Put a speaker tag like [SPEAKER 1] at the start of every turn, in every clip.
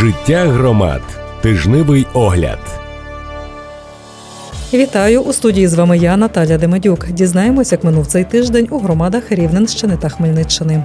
[SPEAKER 1] Життя громад. Тижневий огляд.
[SPEAKER 2] Вітаю у студії. З вами я, Наталя Демедюк. Дізнаємось, як минув цей тиждень у громадах Рівненщини та Хмельниччини.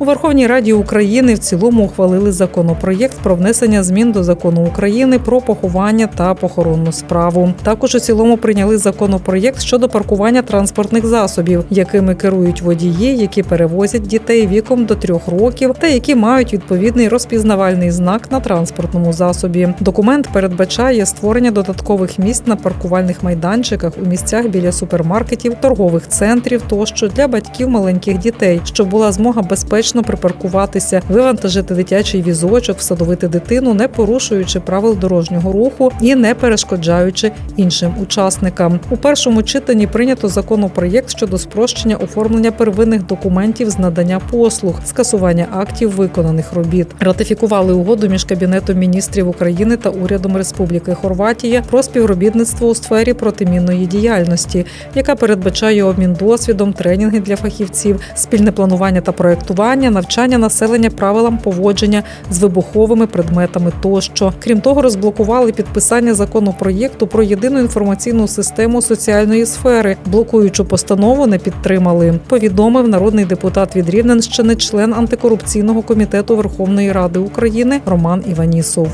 [SPEAKER 2] У Верховній Раді України в цілому ухвалили законопроєкт про внесення змін до закону України про поховання та похоронну справу. Також у цілому прийняли законопроєкт щодо паркування транспортних засобів, якими керують водії, які перевозять дітей віком до трьох років, та які мають відповідний розпізнавальний знак на транспортному засобі. Документ передбачає створення додаткових місць на паркувальних майданчиках у місцях біля супермаркетів, торгових центрів тощо для батьків маленьких дітей, щоб була змога безпечно припаркуватися, вивантажити дитячий візочок, всадовити дитину, не порушуючи правил дорожнього руху і не перешкоджаючи іншим учасникам. У першому читанні прийнято законопроєкт щодо спрощення оформлення первинних документів з надання послуг, скасування актів виконаних робіт. Ратифікували угоду між Кабінетом міністрів України та урядом Республіки Хорватія про співробітництво у сфері протимінної діяльності, яка передбачає обмін досвідом, тренінги для фахівців, спільне планування та проектування, навчання населення правилам поводження з вибуховими предметами тощо. Крім того, розблокували підписання законопроєкту про єдину інформаційну систему соціальної сфери. Блокуючу постанову не підтримали. Повідомив народний депутат від Рівненщини, член антикорупційного комітету Верховної Ради України Роман Іванісов.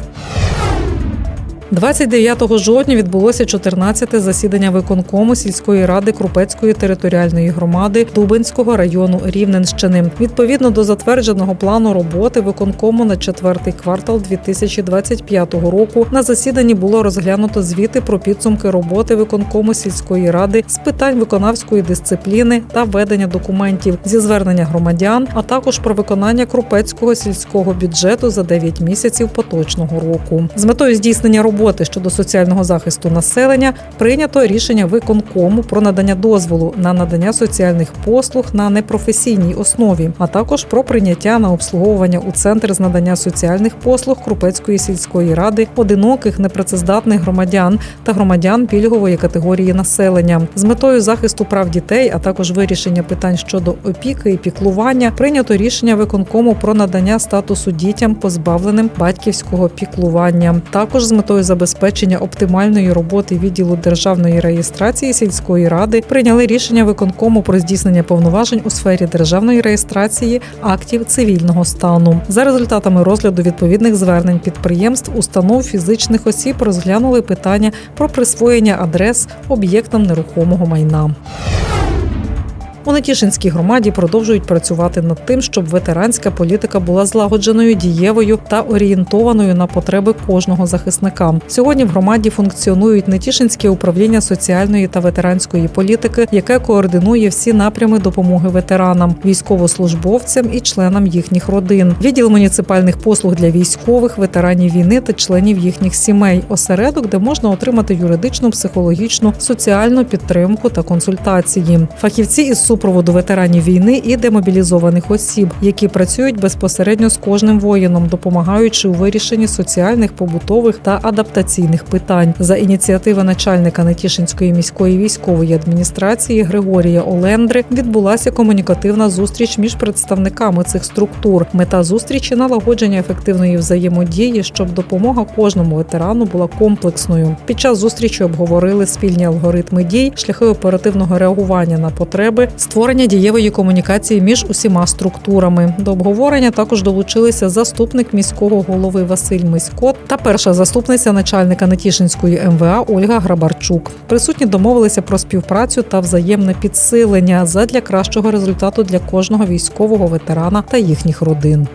[SPEAKER 2] 29 жовтня відбулося 14-те засідання виконкому сільської ради Крупецької територіальної громади Дубинського району Рівненщини. Відповідно до затвердженого плану роботи виконкому на четвертий квартал 2025 року на засіданні було розглянуто звіти про підсумки роботи виконкому сільської ради з питань виконавської дисципліни та ведення документів зі звернення громадян, а також про виконання крупецького сільського бюджету за 9 місяців поточного року. З метою здійснення роботи роботи щодо соціального захисту населення прийнято рішення виконкому про надання дозволу на надання соціальних послуг на непрофесійній основі, а також про прийняття на обслуговування у центр з надання соціальних послуг Крупецької сільської ради одиноких непрацездатних громадян та громадян пільгової категорії населення з метою захисту прав дітей, а також вирішення питань щодо опіки і піклування, прийнято рішення виконкому про надання статусу дітям, позбавленим батьківського піклування. Також з метою забезпечення оптимальної роботи відділу державної реєстрації сільської ради прийняли рішення виконкому про здійснення повноважень у сфері державної реєстрації актів цивільного стану. За результатами розгляду відповідних звернень підприємств, установ фізичних осіб розглянули питання про присвоєння адрес об'єктам нерухомого майна. У Нетішинській громаді продовжують працювати над тим, щоб ветеранська політика була злагодженою, дієвою та орієнтованою на потреби кожного захисника. Сьогодні в громаді функціонують Нетішинське управління соціальної та ветеранської політики, яке координує всі напрями допомоги ветеранам, військовослужбовцям і членам їхніх родин, відділ муніципальних послуг для військових, ветеранів війни та членів їхніх сімей, осередок, де можна отримати юридичну, психологічну, соціальну підтримку та консультації. Фахівці із супроводу ветеранів війни і демобілізованих осіб, які працюють безпосередньо з кожним воїном, допомагаючи у вирішенні соціальних, побутових та адаптаційних питань. За ініціативи начальника Нетішинської міської військової адміністрації Григорія Олендри відбулася комунікативна зустріч між представниками цих структур. Мета зустрічі налагодження ефективної взаємодії, щоб допомога кожному ветерану була комплексною. Під час зустрічі обговорили спільні алгоритми дій, шляхи оперативного реагування на потреби, створення дієвої комунікації між усіма структурами. До обговорення також долучилися заступник міського голови Василь Мисько та перша заступниця начальника Нетішинської МВА Ольга Грабарчук. Присутні домовилися про співпрацю та взаємне підсилення задля кращого результату для кожного військового ветерана та їхніх родин.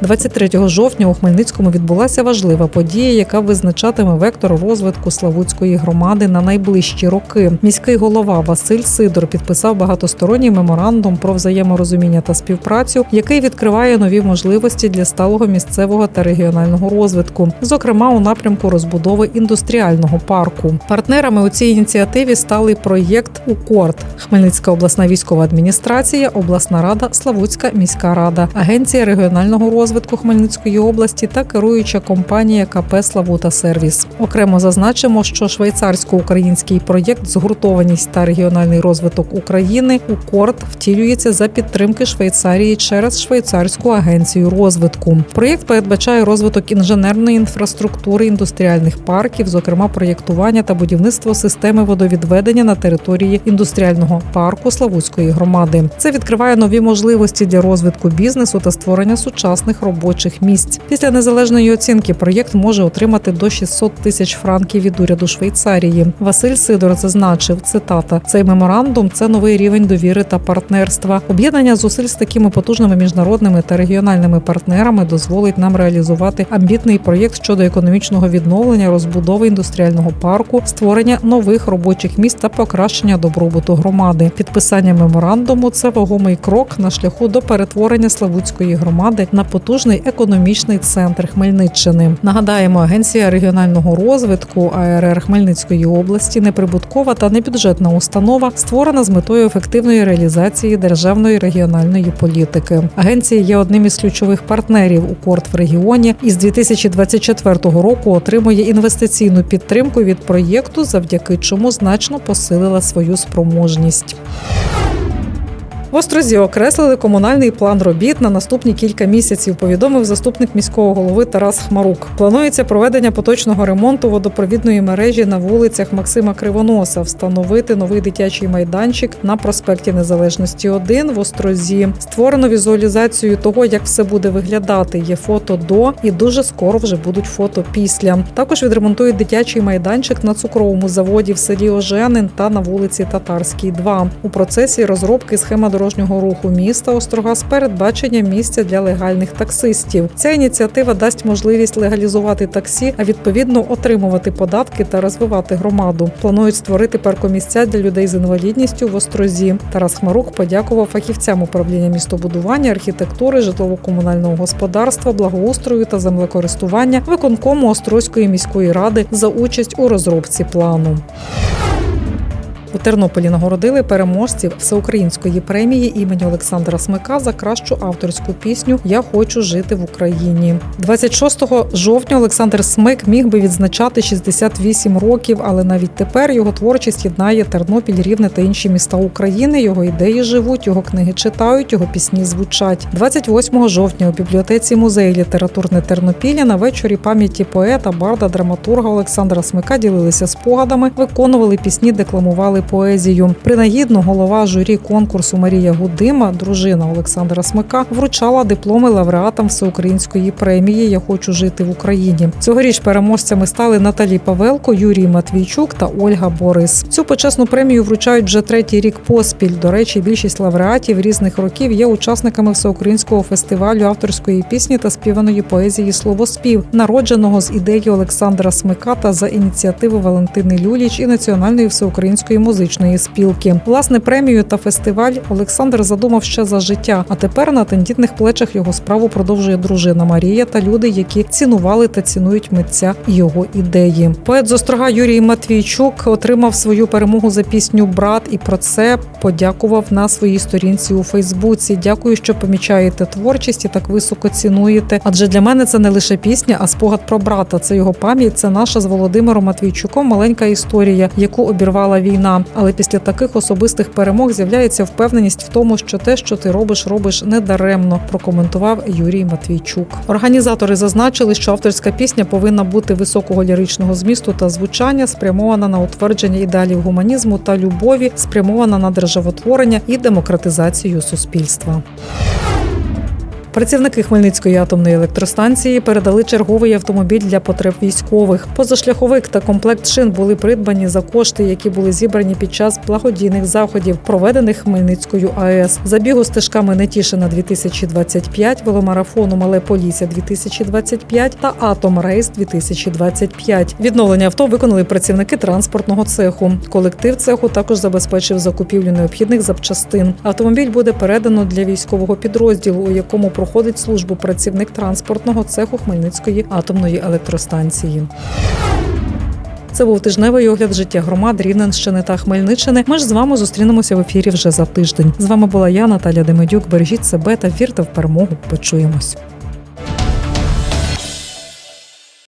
[SPEAKER 2] 23 жовтня у Хмельницькому відбулася важлива подія, яка визначатиме вектор розвитку Славутської громади на найближчі роки. Міський голова Василь Сидор підписав багатосторонній меморандум про взаєморозуміння та співпрацю, який відкриває нові можливості для сталого місцевого та регіонального розвитку, зокрема у напрямку розбудови індустріального парку. Партнерами у цій ініціативі стали проєкт УКОРД, Хмельницька обласна військова адміністрація, обласна рада, Славутська міська рада, агенція регіонального розвитку розвитку Хмельницької області та керуюча компанія КП Славута Сервіс. Окремо зазначимо, що швейцарсько-український проєкт Згуртованість та регіональний розвиток України УКОРД втілюється за підтримки Швейцарії через швейцарську агенцію розвитку. Проєкт передбачає розвиток інженерної інфраструктури індустріальних парків, зокрема проєктування та будівництво системи водовідведення на території індустріального парку Славутської громади. Це відкриває нові можливості для розвитку бізнесу та створення сучасних робочих місць. Після незалежної оцінки проєкт може отримати до 600 тисяч франків від уряду Швейцарії. Василь Сидор зазначив цитата: цей меморандум це новий рівень довіри та партнерства. Об'єднання зусиль з такими потужними міжнародними та регіональними партнерами дозволить нам реалізувати амбітний проєкт щодо економічного відновлення, розбудови індустріального парку, створення нових робочих місць та покращення добробуту громади. Підписання меморандуму це вагомий крок на шляху до перетворення Славутської громади на потужний економічний центр Хмельниччини. Нагадаємо, агенція регіонального розвитку АРР Хмельницької області неприбуткова та небюджетна установа створена з метою ефективної реалізації державної регіональної політики. Агенція є одним із ключових партнерів УКОРД в регіоні і з 2024 року отримує інвестиційну підтримку від проєкту, завдяки чому значно посилила свою спроможність. Острозі окреслили комунальний план робіт на наступні кілька місяців. Повідомив заступник міського голови Тарас Хмарук. Планується проведення поточного ремонту водопровідної мережі на вулицях Максима Кривоноса, встановити новий дитячий майданчик на проспекті Незалежності 1 в Острозі. Створено візуалізацію того, як все буде виглядати. Є фото до і дуже скоро вже будуть фото після. Також відремонтують дитячий майданчик на цукровому заводі в селі Оженин та на вулиці Татарській. 2. у процесі розробки схема дорожнього руху міста Острога з передбаченням місця для легальних таксистів. Ця ініціатива дасть можливість легалізувати таксі, а відповідно отримувати податки та розвивати громаду. Планують створити паркомісця для людей з інвалідністю в Острозі. Тарас Хмарук подякував фахівцям управління містобудування, архітектури, житлово-комунального господарства, благоустрою та землекористування виконкому Острозької міської ради за участь у розробці плану. У Тернополі нагородили переможців всеукраїнської премії імені Олександра Смика за кращу авторську пісню Я хочу жити в Україні. 26 жовтня Олександр Смик міг би відзначати 68 років, але навіть тепер його творчість єднає Тернопіль, Рівне та інші міста України. Його ідеї живуть, його книги читають, його пісні звучать. 28 жовтня у бібліотеці музею літературне Тернопілля на вечорі пам'яті поета, барда, драматурга Олександра Смика ділилися спогадами, виконували пісні, декламували поезію. Принагідно голова журі конкурсу Марія Гудима, дружина Олександра Смика, вручала дипломи лауреатам всеукраїнської премії Я хочу жити в Україні. Цьогоріч переможцями стали Наталі Павелко, Юрій Матвійчук та Ольга Борис. Цю почесну премію вручають вже третій рік поспіль. До речі, більшість лауреатів різних років є учасниками всеукраїнського фестивалю авторської пісні та співаної поезії Словоспів, народженого з ідеї Олександра Смика та за ініціативи Валентини Люліч і Національної всеукраїнської музичної спілки. Власне, премію та фестиваль Олександр задумав ще за життя. А тепер на тендітних плечах його справу продовжує дружина Марія та люди, які цінували та цінують митця його ідеї. Поет з острога Юрій Матвійчук отримав свою перемогу за пісню Брат і про це подякував на своїй сторінці у Фейсбуці. Дякую, що помічаєте творчість і так високо цінуєте. Адже для мене це не лише пісня, а спогад про брата. Це його пам'ять. Це наша з Володимиром Матвійчуком маленька історія, яку обірвала війна. Але після таких особистих перемог з'являється впевненість в тому, що те, що ти робиш, робиш недаремно. Прокоментував Юрій Матвійчук. Організатори зазначили, що авторська пісня повинна бути високого ліричного змісту та звучання, спрямована на утвердження ідеалів гуманізму та любові, спрямована на державотворення і демократизацію суспільства. Працівники Хмельницької атомної електростанції передали черговий автомобіль для потреб військових. Позашляховик та комплект шин були придбані за кошти, які були зібрані під час благодійних заходів, проведених Хмельницькою АЕС. Забігу стежками Нетішина 2025, веломарафону Мале Полісся 2025 та Атом Рейс 2025. Відновлення авто виконали працівники транспортного цеху. Колектив цеху також забезпечив закупівлю необхідних запчастин. Автомобіль буде передано для військового підрозділу, у якому проходить службу працівник транспортного цеху Хмельницької атомної електростанції. Це був тижневий огляд життя громад Рівненщини та Хмельниччини. Ми ж з вами зустрінемося в ефірі вже за тиждень. З вами була я, Наталя Демедюк. Бережіть себе та вірте в перемогу. Почуємось.